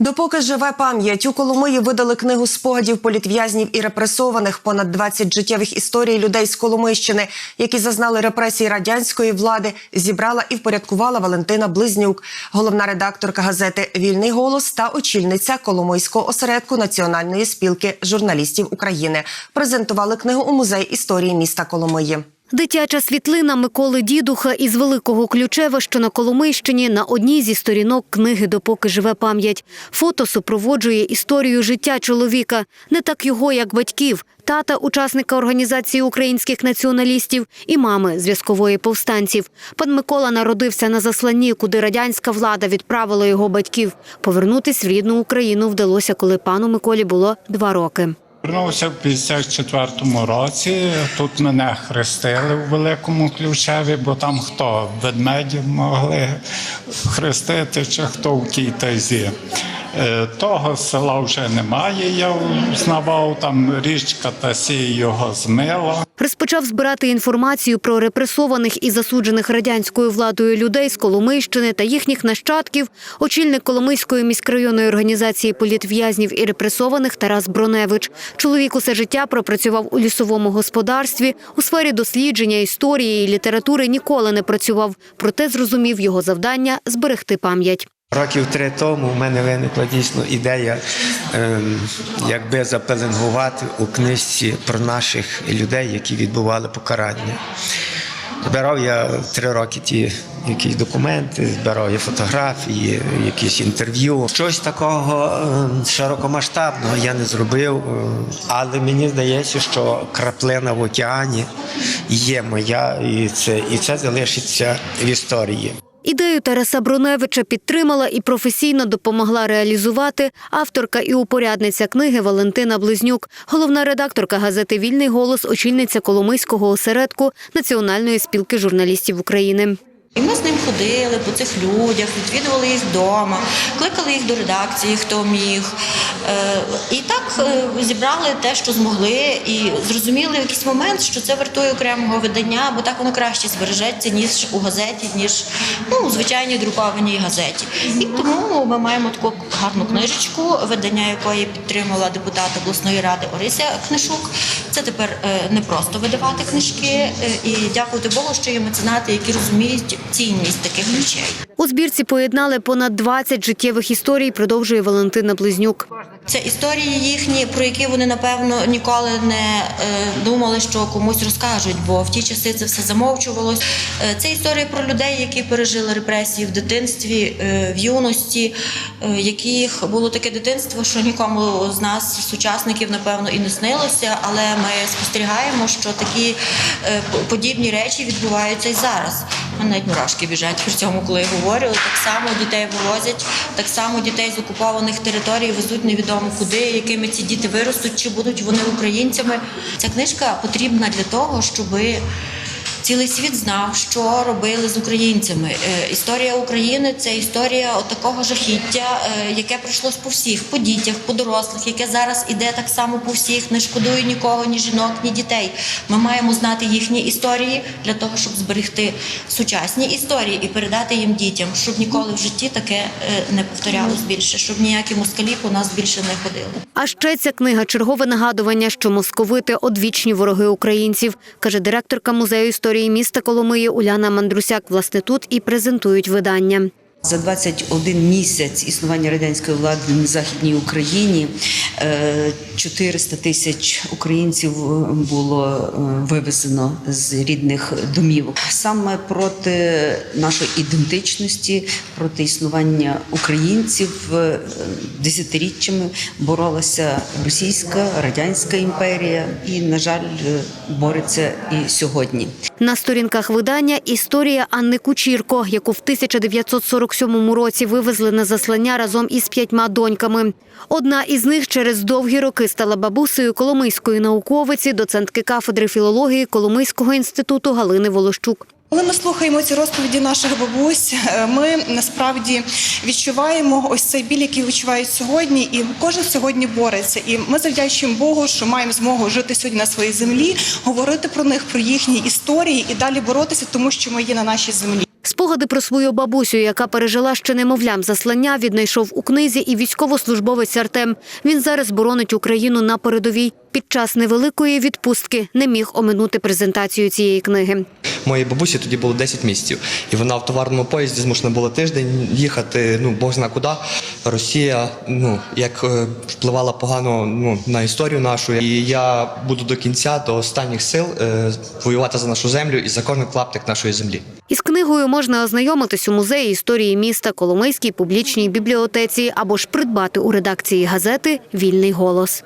Допоки живе пам'ять у Коломиї видали книгу спогадів політв'язнів і репресованих понад 20 життєвих історій людей з Коломийщини, які зазнали репресій радянської влади, зібрала і впорядкувала Валентина Близнюк, головна редакторка газети Вільний голос та очільниця Коломийського осередку Національної спілки журналістів України. Презентували книгу у музей історії міста Коломиї. Дитяча світлина Миколи Дідуха із Великого Ключева, що на Коломийщині, на одній зі сторінок книги «Допоки живе пам'ять». Фото супроводжує історію життя чоловіка, не так його, як батьків, тата, учасника організації українських націоналістів і мами зв'язкової повстанців. Пан Микола народився на засланні, куди радянська влада відправила його батьків. Повернутись в рідну Україну вдалося, коли пану Миколі було два роки. Вернувся в 54-му році. Тут мене хрестили в великому ключеві, бо там хто ведмедів могли хрестити, чи хто в тій тайзі. Е, Того села вже немає. Я знавав, там річка Тасі його змила. Розпочав збирати інформацію про репресованих і засуджених радянською владою людей з Коломийщини та їхніх нащадків, очільник Коломийської міськрайонної організації політв'язнів і репресованих Тарас Броневич. Чоловік усе життя пропрацював у лісовому господарстві, у сфері дослідження історії і літератури ніколи не працював, проте зрозумів його завдання зберегти пам'ять. Років три тому в мене виникла дійсно ідея, ем, якби запеленгувати у книжці про наших людей, які відбували покарання. Збирав я три роки ті якісь документи, збирав я фотографії, якісь інтерв'ю. Щось такого ем, широкомасштабного я не зробив, ем, але мені здається, що краплина в океані є моя, і це, і це залишиться в історії. Ідею Тараса Броневича підтримала і професійно допомогла реалізувати авторка і упорядниця книги Валентина Близнюк, головна редакторка газети Вільний голос, очільниця Коломийського осередку Національної спілки журналістів України. І ми з ним ходили по цих людях, відвідували їх вдома, кликали їх до редакції, хто міг. Е, І так е, зібрали те, що змогли, і зрозуміли в якийсь момент, що це вартує окремого видання, бо так воно краще збережеться, ніж у газеті, ніж ну, у звичайній друкованій газеті. І тому ми маємо таку гарну книжечку, видання якої підтримала депутат обласної ради Орися Книшук. Це тепер е, не просто видавати книжки, е, і дякувати Богу, що є меценати, які розуміють цінність таких речей. У збірці поєднали понад 20 життєвих історій, продовжує Валентина Близнюк. Це історії їхні, про які вони напевно ніколи не е, думали, що комусь розкажуть, бо в ті часи це все замовчувалось. Е, це історії про людей, які пережили репресії в дитинстві, е, в юності, яких було таке дитинство, що нікому з нас, сучасників, напевно, і не снилося. Але ми спостерігаємо, що такі по- подібні речі відбуваються і зараз. Навіть мурашки біжать при цьому, коли я говорю. Так само дітей вивозять, так само дітей з окупованих територій везуть невідомо куди, якими ці діти виростуть, чи будуть вони українцями. Ця книжка потрібна для того, щоби. Цілий світ знав, що робили з українцями. Е, Історія України це історія такого жахіття, е, яке пройшлось по всіх, по дітях, по дорослих, яке зараз іде так само по всіх, не шкодує нікого, ні жінок, ні дітей. Ми маємо знати їхні історії для того, щоб зберегти сучасні історії і передати їм дітям, щоб ніколи в житті таке е, не повторялось більше, щоб ніякі москалі по нас більше не ходили. А ще ця книга чергове нагадування, що московити одвічні вороги українців, каже директорка музею історії міста Коломиї Уляна Мандрусяк. Власне тут і презентують видання. За 21 місяць існування радянської влади на західній Україні е, 400 тисяч українців було е, вивезено з рідних домівок. Саме проти нашої ідентичності, проти існування українців е, десятиріччями боролася російська радянська імперія, і на жаль, е, бореться і сьогодні. На сторінках видання історія Анни Кучірко, яку в 1947 році вивезли на заслання разом із п'ятьма доньками. Одна із них через довгі роки стала бабусею коломийської науковиці, доцентки кафедри філології Коломийського інституту Галини Волощук. Коли ми слухаємо ці розповіді наших бабусь, е, ми насправді відчуваємо ось цей біль, який відчувають сьогодні, і кожен сьогодні бореться. І ми завдячуємо Богу, що маємо змогу жити сьогодні на своїй землі, говорити про них, про їхні історії і далі боротися, тому що ми є на нашій землі. Спогади про свою бабусю, яка пережила ще немовлям заслання, віднайшов у книзі і військовослужбовець Артем. Він зараз боронить Україну на передовій. Під час невеликої відпустки не міг оминути презентацію цієї книги. Моїй бабусі тоді було 10 місяців, і вона в товарному поїзді змушена була тиждень їхати. Ну Бог зна куди. Росія, ну як е, впливала погано ну на історію нашу. І я буду до кінця, до останніх сил е, воювати за нашу землю і за кожен клаптик нашої землі. Із книгою можна ознайомитись у музеї історії міста Коломийській публічній бібліотеці або ж придбати у редакції газети Вільний голос.